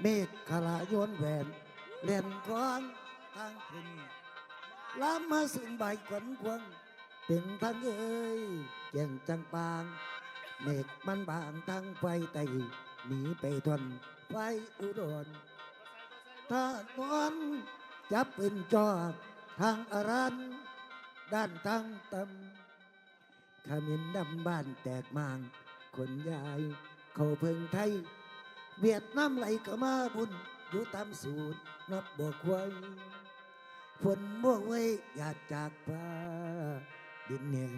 เมฆขลาโยนแหวนเล่นกวางทางขึ้นลามมาสึงใบขวัญควงเป็นทางเอ้ยแย่งจังปางเมฆมันบางทางไฟไตหนีไปทนไฟอุดรถ้านวนจับเป็นจอทางอารันด้านทางตำขมิ้นดำบ้านแตกมาง คนยายเขาเพิ่งไทย เวียดนามไหลก็มาบุญ อยู่ตามสูตรนับบอกไว้ฝนม่วงไว้อยากจากฟ้าดินแห่ง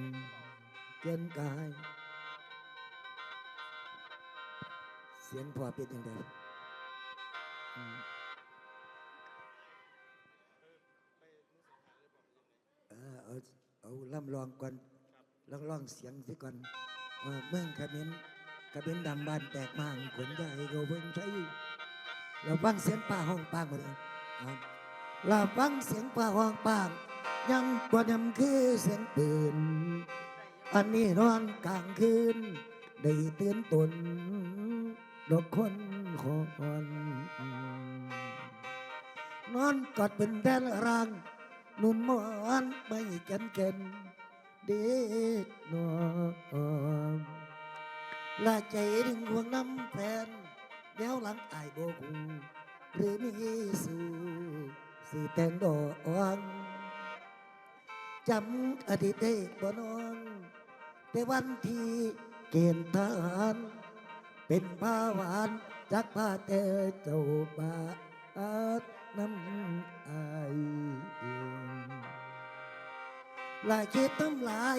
เกินกาย เสียงพอเป็นยังไงเออเอาเอาล่ำลองก่อนลองลองเสียงสิก่อนว่าเมืองขมิ้น ขมิ้นดำบ้านแตกมางขนใหญ่ก็เพิ่งใช้เราฟังเสียงป่าห้องปางหมดเลยครับเราฟังเสียงป่าห้องปาง ยังกว่ายำคือเสียงปืน อันนี้นอนกลางคืน ได้เตือนตนดอกคนคอนนอนกอดเป็นแดนรางนุ่นมอนไม่กันเกินเด็กนอน ละใจดึงห่วงน้ำแฟนเดี๋ยวหลังอายโบกูหรือมีสู่สีแตงดอกจำอดีตได้บ่นอนแต่วันที่เกณฑ์ทหารเป็นผ้าหวานจากผ้าแต่เจ้าบาดน้ำอายเองลายคิดน้ำลาย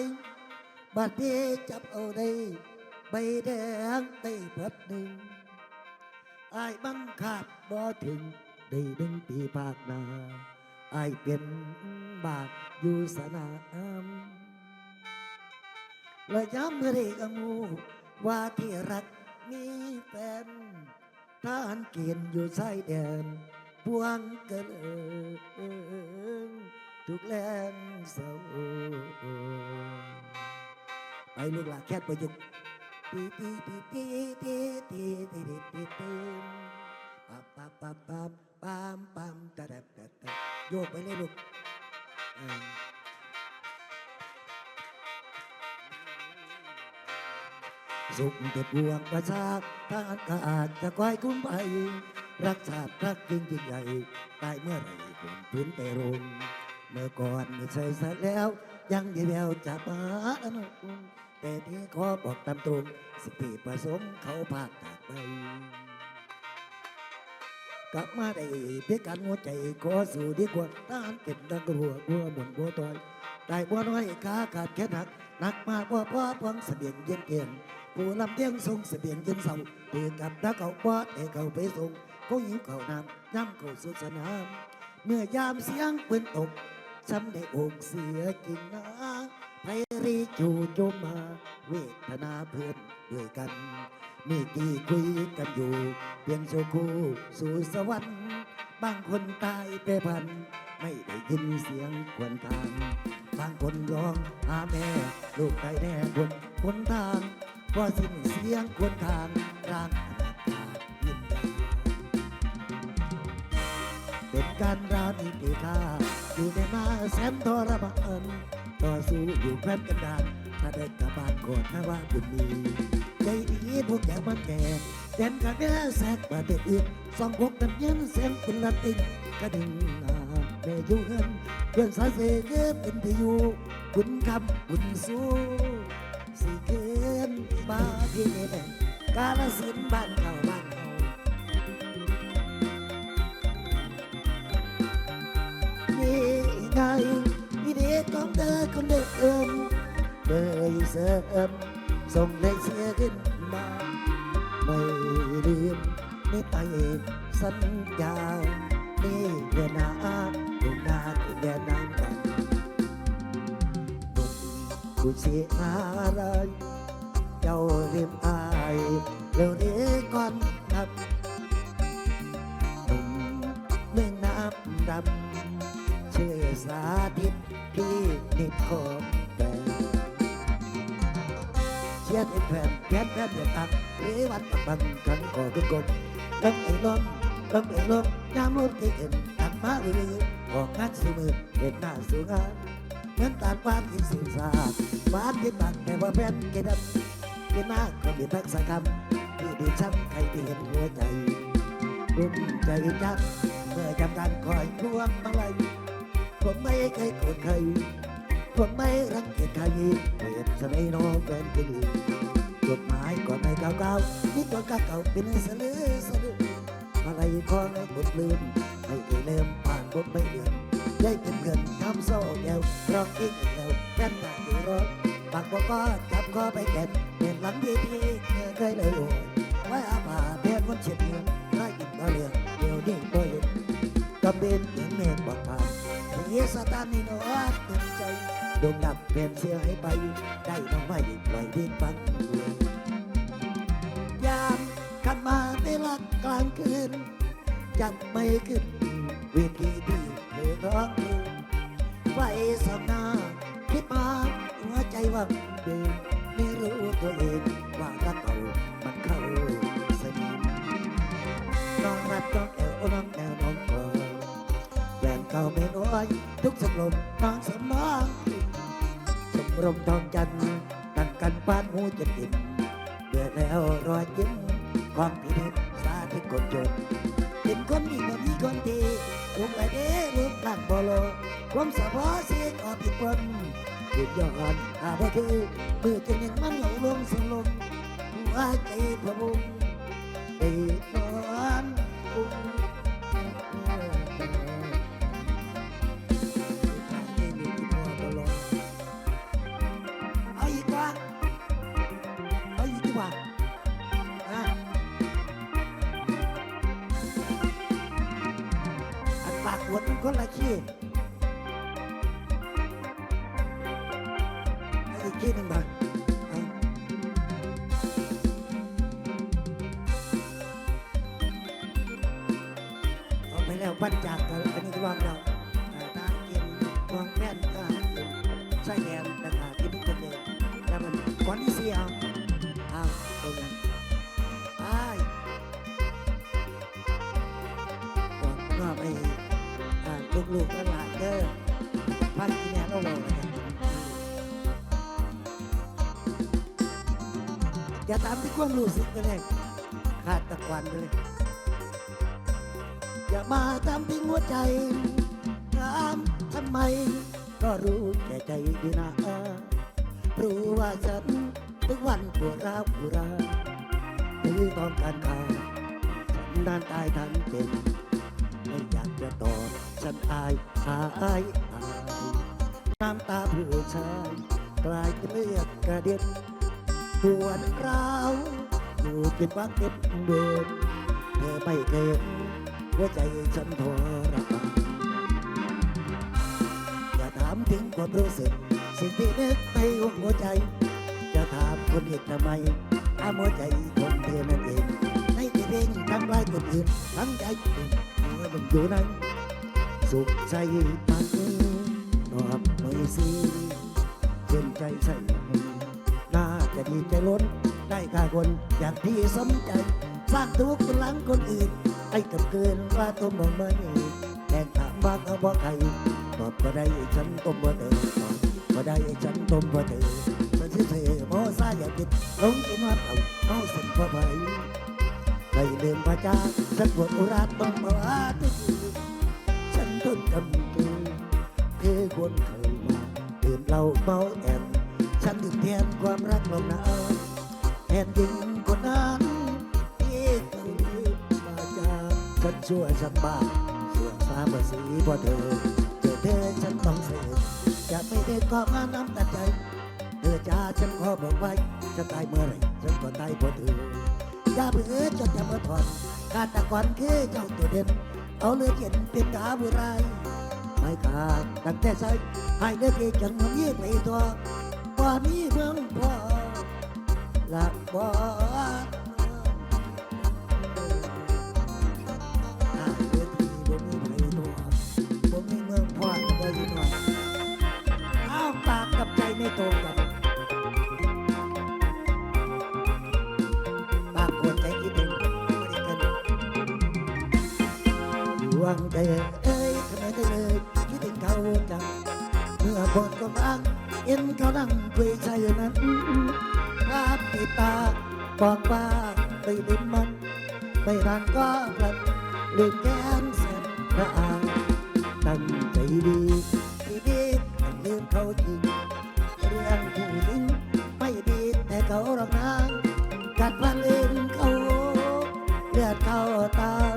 บาดเบี้จับเอาได้ ใบแดงได้เพัดหนึ่งอายบังขาดบ่ถึงได้ดึงปีภาคนาอายเป็นบาดอยู่สนามและย้ำเรียกมูว่าที่รักมีแฟนทหารเกียนอยู่ชายแดนพวงกระเลิงทุกแรงเศร้าไปลูกหลานแค่ประยุกต์ ปั๊บปั๊บปั๊บปั๊บปั๊มปั๊มตะแดบตะแดบโยกไปเลยลูกสุขเด็ดบวงประชาทหารก็อาจจะคอยคุ้มไป รักชาติรักจริงจริงใหญ่ตายเมื่อไรคงพื้นแต่รงเมื่อก่อนไม่ใช่สัตว์แล้ว ยังยีแววจะมาอนุ แต่ที่ขอบอกตามตรงสิปีประสงค์เขาภาคจากไปกลับมาได้เพื่อการหัวใจขอสู่ดีกว่าทหารเป็นดังกระหัวกลัวหมุนบัวตอยได้บัวน้อยขาขาดแค่หนักหนักมากว่าพ่อพวงเสบียงเย็นเกียนผู้ลำเลียงส่งเสบียงเย็นเศร้าตีกับดักเขาบอดให้เขาไปส่งเขาหิวเขาน้ำย่ำเขาสุดสนามเมื่อยามเสียงปืนตกช้ำในอกเสียจริงนะ ไพรีจูจมมา เวทนาเพื่อนด้วยกันมีกี่คุยกันอยู่เพียงโชคูสู่สวรรค์บางคนตายไปพัน ไม่ได้ยินเสียงควนทางบางคนร้องหาแม่ ลูกตายแน่บนคนทางพอสิ้นเสียงควนทางร่างอนาถายินดาเป็นการรามีปีค่าอยู่ในมาแสนทรมาน ต่อสู้อยู่แคว้กันดานถ้าได้กลับบ้านก่อนนะว่าบุญมีใจดีพวกแกมันแก่เด่นกันแม่แสกประเด็ดอื่นสองพวกนั้นยันเสียงเป็นละติงกระดิ่งอาแม่อยู่เฮินเพื่อนสาเสเกเป็นที่อยู่บุญคำบุญสู้สิเกินมาที่นี่แม่กาลสินบ้านเก่าบ้านเก่านี่ไง đón ta con đẹp ơn đời sẽ ấm, dòng lệ sẽ ghét mà mây đêm, nét tay sân chào đi về na cùng na cùng về nam tầng cùng cùng sẽ na rai châu đêm ai lưu đi con thập cùng bên nam đầm, chưa xa thiết พี่นี่พบนเชียร์เป็นแฟนแฟนแฟนอย่าตักเรวันตับังกันก่อกันกบตั้งไอ้ลมตั้งไอ้ลมน้ำลมที่เห็นตักมาเรื่อยออกงานสูมือเห็นหน้าสูงานเงินตาดวานที่สิงสาบ้านที่บักแต่ว่าแฟนเกิดับกิน้าก็มีทักษะกรมที่ดีช้ำใครที่เห็นหัวใจรุ่นใจจักเมื่อจำกางคอยร่วมมาเลย ผมไม่เคยโกรธใคร ผมไม่รังเกียจใครเปรียบเสน่ห์น้องแฟนที่ลืมจดหมายก่อนในเก่าๆนี่ตัวเก่าๆเป็นสลือสลืออะไรขอให้บทลืมไม่เคยลืมผ่านบทไม่เดือนได้เป็นเพื่อนทำโซ่แก้วร้องอีกแล้วแก้มตาอยู่รถปากบอกก็จับคอไปแก่นเป็นหลังดีทีเคยเลยโอ้ยไว้อาภาเพียนวันเฉียดเงินได้กินก็เรื่องเดี๋ยวนี้ก็เห็นก็เป็นเหมือนเมฆบอก ยสตาร์นี่โนอาตึงใจดงดับเปลี่ยนเสียให้ไป ได้น้องไม่ปล่อยดิ้นฟังยามขันมาเวลากลางคืนยังไม่ขึ้นเวทีที่เธอร้องเพลงไฟสองหน้าคิดมาหัวใจว่างเดินไม่รู้ตัวเองว่ารักเก่ามันเข้าสนิมน้องรัดน้องแอวน้อง ไว้ทุกสมรมนางสมนางสมรมทองจันทร์ตั้งกันปานหูจะติดเบื่อแล้วรอยยิ้มความพินิจสาธิตคนจนเป็นคนดีบ่มีคนดีลูกไอเด้ลูกหลังบอลความสะพอเสียงออกผิดปนหยุดย้อนอาบ่คือมือจะยังมันเหลาลงสลมหัวใจพะบุงตีนอ มันคนละขี้อีกขี้หนึ่งบาทเอาเอาไปแล้วปั้นจากกันอันนี้ก็วางเราอ่าน้ำกินวางแป้นก็ใส่แยมนะคะที่พิจารณาแล้วมันก่อนที่เสียเอาตรงนั้น ลูกทั้งหลายเด้อพันที่แม่เราบอกเลยอย่าตามที่ความรู้สึกกันเลยขาดตะกวันเลยอย่ามาตามที่หัวใจถามทำไม ก็รู้แก่ใจดีนะรู้ว่าฉันทุกวันปวดร้าวปวดร้าวหรือต้องการข่าวฉันด้านตายทั้งเป็น ไม่อยากจะตอบฉันอายอายอายน้ำตาผู้ชายกลายเป็นเลือดกระเด็นปวดร้าวอยู่เป็นวักเก็บเดินเธอไม่เคยเห็นหัวใจฉันทรมานอย่าถามถึงความรู้สึก สิ่งที่นึกในหัวใจ จะถามคนเหตุทำไมถามหัวใจคนเธอนั่นเองในที่เพลงทำลายคนอื่นทั้งใจ อื่นเมื่อมันอยู่นั้นสุขใจปักตอบหน่อยสิเชื่นใจใส่น่าจะดีใจล้น ได้ค่าคนอยางที่สมใจสร้างทุกข์บนหลังคนอื่นให้กับเกินว่าตัวมองไม่แทงถามว่าเขาบอกใครตอบก็ได้ฉันต้มบ่เตอตอบก็ได้ฉันต้มบ่เตอฉันสิเธอโมซาอย่าติดลงกินว่าเอาเอาสินพอไป ลืมพระเจ้าฉันปวดอุราต้องมาว่าทุกทีฉันทนกำตือคือคนเคยมาดื่มเหล้าเมาแอนฉันดื่มแทนความรักลงหนาวแทนยิงคนนั้นที่เคยมาจากฉันชั่วฉันบ้าส่วนสามภาษีพอเธอเจอเธอฉันต้องเสียจะไม่ได้ก็มาน้ำตัดใจเธอจ้าฉันขอบอกไว้จะตายเมื่อไรฉันก็ตายเพราะเธอ ยาเผื่อจนอย่ามาถอนกาตะกอนคือเจ้าตัวเด่นเอาเลือดเย็นเป็นดาบุไรไม่ขาดตั้งแต่ใส่ให้เลือดเย็นจังมันยี่ไปตัวว่ามีเมืองพอละบ่อ่าเลือดที่บ่มีไปตัวบ่มีเมืองพอบ่อยู่ตัวอ้าปากกับใจไม่ตรงกันบ งใจเอ้ยทำไมได้เลยคิดถึงเขาจังเมื่อบนก็บ้างเอ็นเขานั่งคุยใจนั้นภาพติดตาบอกว่าไปลืมมันไม่นานก็พลันลืมแก้มแสนระอาตั้งใจดีที่ดีแต่ลืมเขาจริงเรื่องผู้หญิงไม่ดีแต่เขาหรอกนะกัดพันลืมเขาเลือดเข้าตาม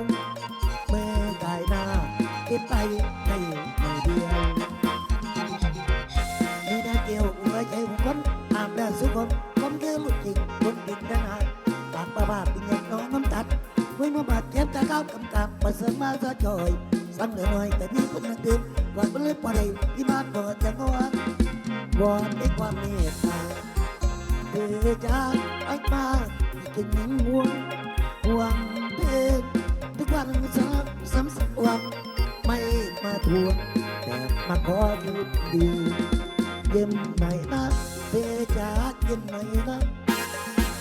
คิดไปในไม่เดียวมีแต่เกี่ยวหัวใจของคนตามแล้วสุขคนผมคือลูกจริงคนดินทนาปากประบาดเป็นเงินน้องน้ำตัดไว้มาบาดเจ็บจะก้ากำกับประเสริฐมาซะจอยซ้ำเหลือหน่อยแต่พี่ก็ไม่ตื่นก่อนเป็นเรื่องปล่อยที่มาเปิดจะงอนวอนด้วยความเมตตาเธอจะไอ้มากินหญิงห่วงห่วงเพศทุกวันซ้ำซ้ำสักวัน ไม่มาทวงแต่มาขอหยุดดีเยี่ยมหน่อยนะเธอจะเยี่ยมหน่อยนะ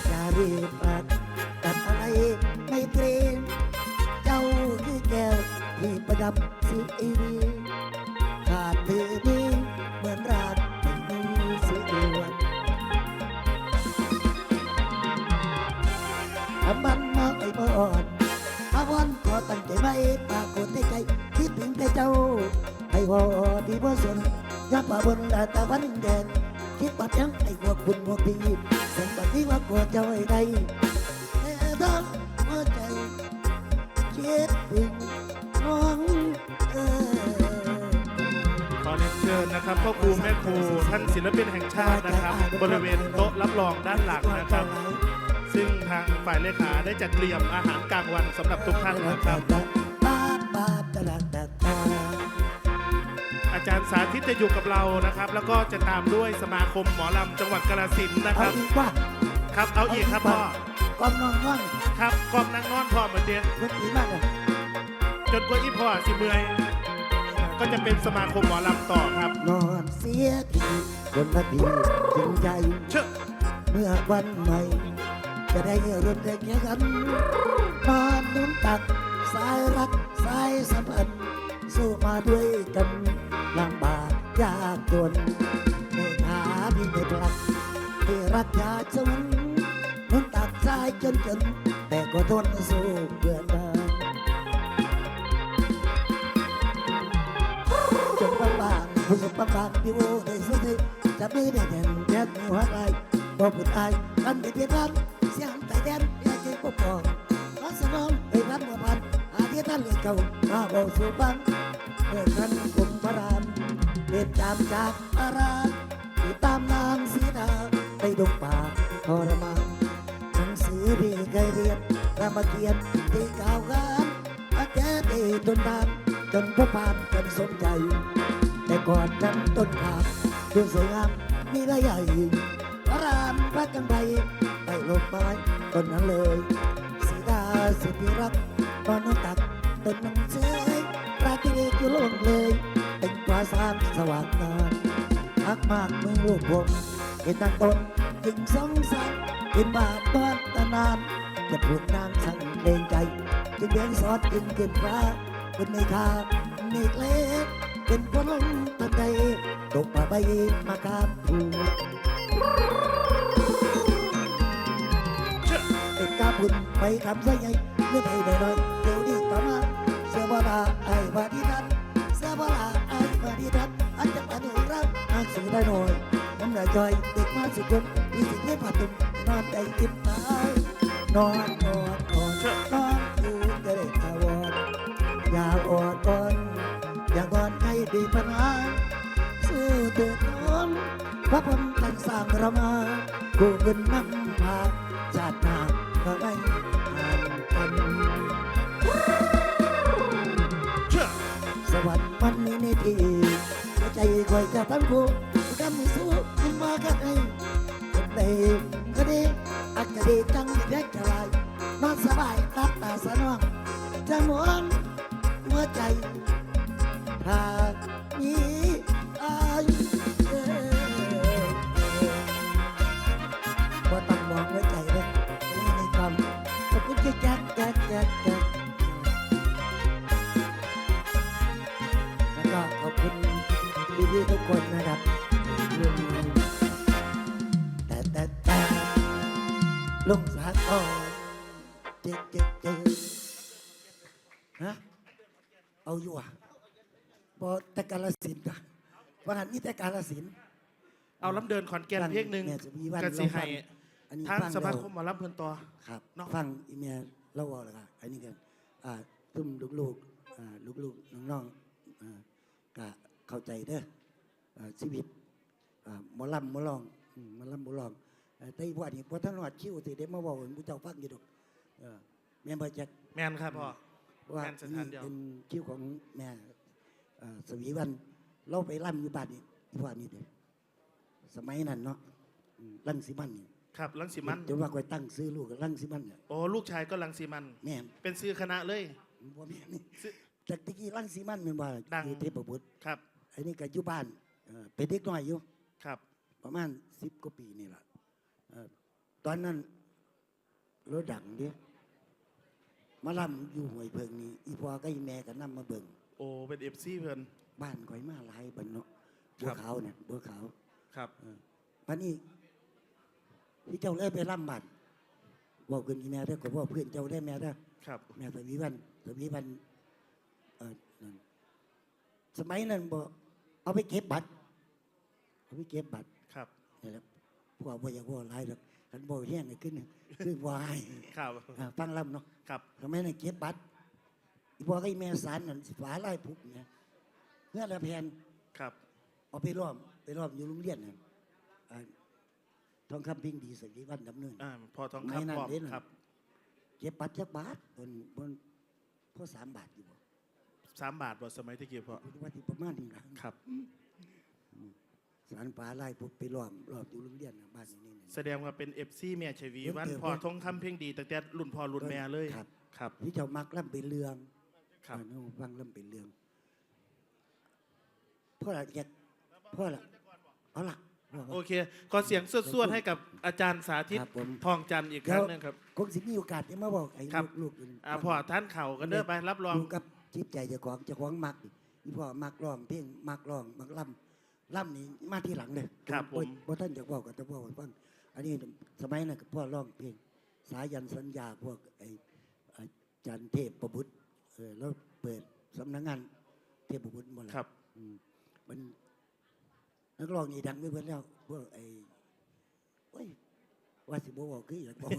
อย่ารียกปากตับอะไรไม่เกรงเจ้าคือแก้วที่ประดับสีเอวี ยับป่าบนดาตะวันแดนคิดว่ายังไอ้พวกคุณพวกพี่เสียงแบบนี้ว่ากลัวเจ้าไอ้ใดแต่ต้องหัวใจคิดถึงน้องเออขอเรียนเชิญนะครับพ่อครูแม่ครูท่านศิลปินแห่งชาตินะครับ บริเวณโต๊ะรับรองด้านหลังนะครับ ซึ่งทางฝ่ายเลขาได้จัดเตรียมอาหารกลางวันสำหรับทุกท่านนะครับ จารย์สาธิตจะอยู่กับเรานะครับ แล้วก็จะตามด้วยสมาคมหมอลำจังหวัดกาฬสินธุ์นะคเอารับ อีกว่าครับเอาอีกครับพ่อ กองนอนนอนครับกองนั่งนอนพ่อเหมือนเดิมคนดีมากเลยจนกว่าอีพ่อสิเมื่อยก็จะเป็นสมาคมหมอลำต่อครับ นอนเสียทีคนละดีจริงใจ เชื่อเมื่อวันใหม่ จะได้ร่วมแรงกันนอนนุนตักสายรักสายสัมพันธ์สู้มาด้วยกันลำบาก ยากจนในหาพี่ไม่พลักที่รักยาจนนุนตักสายจนจน แต่ก็ทนสู้เพื่อนได้จนบางบางผู้สุขบางบางพี่โอ้ได้สุดที่จับมือได้แน่นแน่หัวใจบอกผู้ตายกันไม่เพียงกันเสียงใจแดนอยากจะปกป้องรักสนองไปรับเมื่อพันอาทิตย์นั้นเลยเก่ามาบอกสู่ฟังเมื่อนั้นกุมพระราม เดินตามจากอารามติดตามนางสีดาไปดงป่าทรมานหนังสือพี่เคยเรียนรามเกียรติที่กล่าวขานอาแกตีจนบานจนพบผ่านกันสมใจ แต่ก่อนนั้นต้นขามดูสวยงามมีระใหญ่พระรามพระกันไทยไปลบไม้ต้นนั้นเลยสีดาสุธิรักตอนน้องตักต้นนังเชยราตรีอยู่โลกเลยาสร้างสว่างงาพักมากเมื่อลูกผมเห็นตั้งต้นจึงสงสารเห็นบาปบ้านตานานจะผูกนางสั่งเกรงใจจึงเลี้ยงสอดจึงเกินฟ้าเป็นในคาเมฆเล็กเป็นคนลงตะไคตกป่าใบมาคาบถูเป็นกาบุญไปคำใส่ใหญ่เมื่อไทยได้น้อยเดี๋ยวนี้ต่อมาเสียบลาไอ้วาดีนเได้หน่อยน้ำหนักจอยเด็กมาสุดจนมีสิ่งที่ผ่าตุ่มนอนใจกินตายนอนนอนนอนนอนคืนจะได้ทาวรอย่าอดก่อนอย่าก่อนให้ดีปัญหาสู้เถิดน้องพระพรตั้งสร้างเรามากูเงินนำพา คอยจะตั้งคู่กันมีสู้คุณมากันให้คนใดก็ดีอาจจะดีจังเด็กจะลายนอนสบายตับตาสนองจะมวนหัวใจพา ลงสากอเจ๊เจ๊เจ๊ฮะเอาอยู่อะบอแต่กาลสินธุ์อะว่างั้นนี่แต่กาลสินธุ์ เอาลำเดินขอนแก่นเพลงหนึ่งแม่จะมีวันกันสิให้อันนี้ทางฟังสมาแล้วคมหมอลำเพิ่นต่อ ครับเนาะ ฟังอีเมียเล่าว่าเลยครับอันนี้กันอ่าตุ้มลูกๆอ่าลูกๆน้องๆอ่าก็เข้าใจเด้ออ่าชีวิตอ่าหมอลำหมอลองอืมหมอลำหมอลองเอ่อ แต่อีกว่านี่พอท่านวัดคิวสิเด็มาบอกให้ผู้เจ้าฟังอยู่ดอกเออแม่นบ่จักแมนครับพ่อว่าแม่นสถานเดียวเป็นคิวของแม่อ่าสวีวัน เราไปล่ำอยู่บ้านนี่อีกว่านี่เด้อสมัยนั้นเนาะอืมลังสิมันนี่ครับลังสิมันจนว่าคอยตั้งซื้อลูกกับลังสิมันเนี่ยโอ้ลูกชายก็ลังสิมันแม่นเป็นซื้อคณะเลยบ่แม่นนี่ซื้อจากตะกี้รังสีมันแมันว่าดังอยู่เทพบุตรครับอันนี้ก็อยู่บ้านเอ่อเป็นเด็กน้อยอยู่ครับ ประมาณสิบกว่าปีนี่แหละเอ่อ ตอนนั้นรถดังเดิมาลำอยู่ห้วยเพิงนี่อีพ่อกับอีแม่ก็นำมาเบิ่งโอ้เป็นเอฟซีเพิ่นบ้านข่อยมาหลายบันเนาะคบัรัวบขาวเนี่ยบัวขาวครับวันนี้พี่เจ้าเลยไปลำบัดบอกกันอีแม่ได้อก็บอกเพื่อนเจ้าได้แม่ได้อครับแม่สวีวันสวีวันเออนั่นสมัยนั้นบอกเอาไปเก็บบัตรเอาไปเก็บบัตรครับนี่แหละ พวกบ่อยากว่าหลายหรอกคันบ่แห้งให้ขึ้นคือวายครับอ่าฟังลำเนาะครับสมัยนั้นเก็บบัตรอีพ่อกับอีแม่สารนั่นฝาลายผูกเนี่ยเพื่อละแผ่นครับเอาไปล้อมไปล้อมอยู่โรงเรียนน่ะอ่าทองคำพิงดีสวีวันดำเนินอ่าพอทองไม่คำนั่นพร้อมเด้นั่นครับเก็บบัตรจักบาทบนบนพอสามบาทอยู่บ่สามบาทบ่สมัยที่เกี่ยวพอคิดว่าที่ประมาณนี้นะครับ สารป่าไล่ปุ๊บไปล้อมรอบอยู่โรงเรียนน่ะบ้านนี้นี่แสดงว่าเป็นเอฟซีแม่ชวีเดี๋ยววันเดี๋ยวพอทองคำเพลงดีตั้งแต่รุ่นพ่อรุ่นแม่เลยครับ ครับที่เจ้ามักล่ำเป็นเรื่องครับอ่าน้องฟังล่ำเป็นเรื่องพ่อละแกพ่อละเอาละพ่อโอเคขอเสียงสวดๆให้กับอาจารย์สาธิตครับผมทองจันทร์อีกครั้งหนึงครับคงสิมีโอกาสจะมาบอกไอ้ครับลูกๆอื่นอ่าพ่อท่านเข่ากันเด้อไปรับรองดูกับจิตใจเจ้าของเจ้าของมักนี่อีพ่อมักร้องเพลงมักร้องมักล่ำ ล่ำนี่มาที่หลังเลยครับผม บ่ท่านจะบอกก็จะบอกให้ฟังอันนี้สมัยนั้นก็พ่อร้องเพลงสายันสัญญาพวกไอ้อาจารย์เทพประบุตรเออแล้วเปิดสำนักงานเทพประบุตรหมดแล้วครับ อืมมันนักร้องนี่ดังไปเบิดแล้วพวกไอ้โอ้ย ว่าสิบ่บอกคืออยากบอก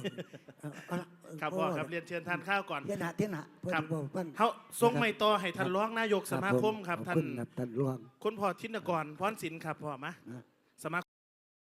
เอาเอาละเครับพ่อครับเรียนเชิญทานข้าวก่อนเทียนหะเทียนหะเพื่อนครับบอกฟังเขาทรงไม่ต่อให้ท่านร้องนายกสมาคมครับขอท่านณครับท่านรองคุณพ่อทินกรพรศิลป์ครับพ่อมานะสมา